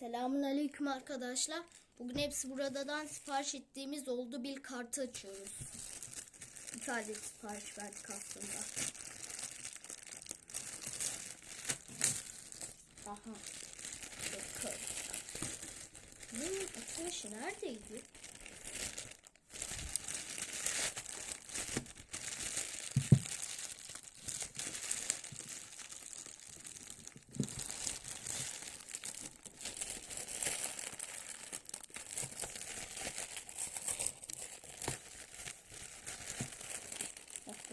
Selamun aleyküm arkadaşlar. Bugün hepsi buradan sipariş ettiğimiz oldu bir kartı açıyoruz. Bir tane sipariş verdik aslında. Aha. Bakın. Bunun açılışı neredeydi?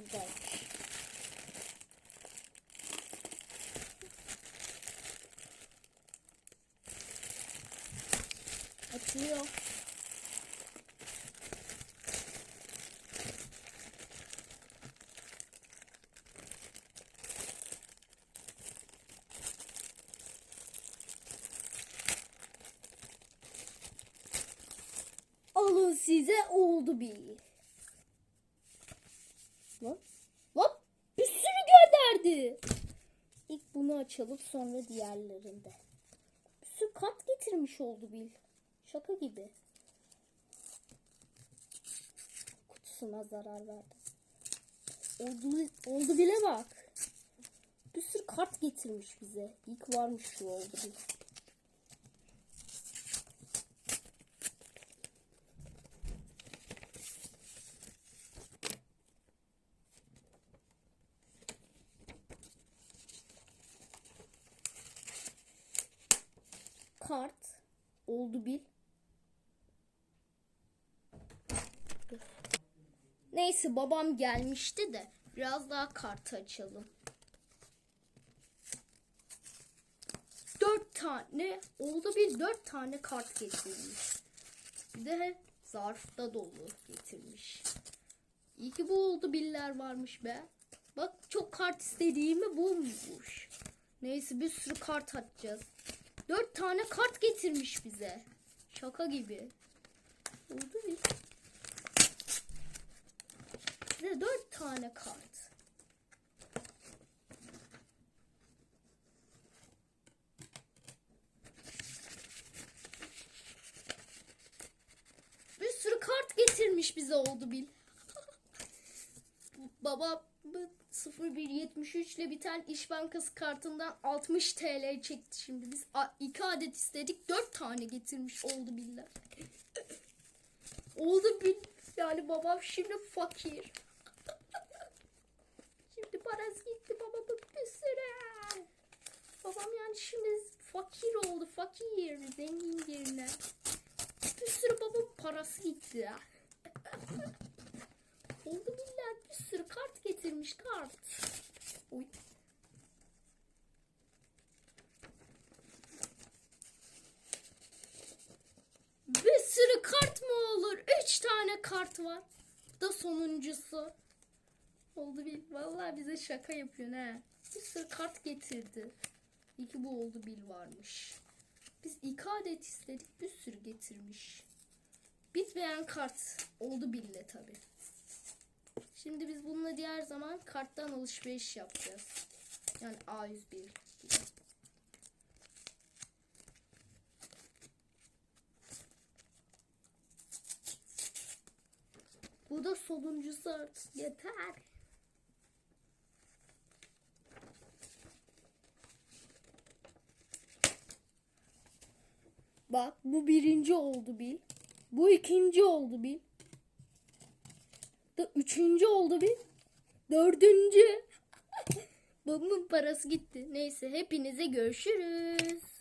Buradaymış. Açılıyor. Alın size oldu bir. Lan, lan bir sürü gönderdi. İlk bunu açalım sonra diğerlerinde. Bir sürü kat getirmiş oldu Bil. Şaka gibi. Kutusuna zarar verdi. Oldu, oldu bile bak. Bir sürü kart getirmiş bize. İlk varmış şu oldu Bil. Kart oldu bil. Neyse babam gelmişti de biraz daha kartı açalım. Dört tane oldu bir dört tane kart getirmiş. Bir de zarfta dolu getirmiş. İyi ki bu oldu biller varmış be. Bak çok kart istediğimi bulmuş. Neyse bir sürü kart atacağız. Dört tane kart getirmiş bize. Şaka gibi. Oldu bir. Bize dört tane kart. Bir sürü kart getirmiş bize oldu bil. Baba 0173 ile biten İş Bankası kartından 60 TL çekti şimdi. Biz 2 adet istedik 4 tane getirmiş oldu billah. oldu bil. Yani babam şimdi fakir. şimdi parası gitti babamın bir sürü. Babam yani şimdi fakir oldu fakir zengin yerine. Bir sürü babamın parası gitti. Oldu billah bir sürü kart getirmiş kart. Oy. Bir sürü kart mı olur? Üç tane kart var. Da sonuncusu. Oldu bil. Vallahi bize şaka yapıyorsun ha. Bir sürü kart getirdi. İyi ki bu oldu bil varmış. Biz iki adet istedik bir sürü getirmiş. Bitmeyen kart oldu bille tabi. Şimdi biz bununla diğer zaman karttan alışveriş yapacağız. Yani A101 gibi. Bu da sonuncusu artık yeter. Bak bu birinci oldu bil. Bu ikinci oldu bil. Da üçüncü oldu bir. Dördüncü. Babamın parası gitti. Neyse hepinize görüşürüz.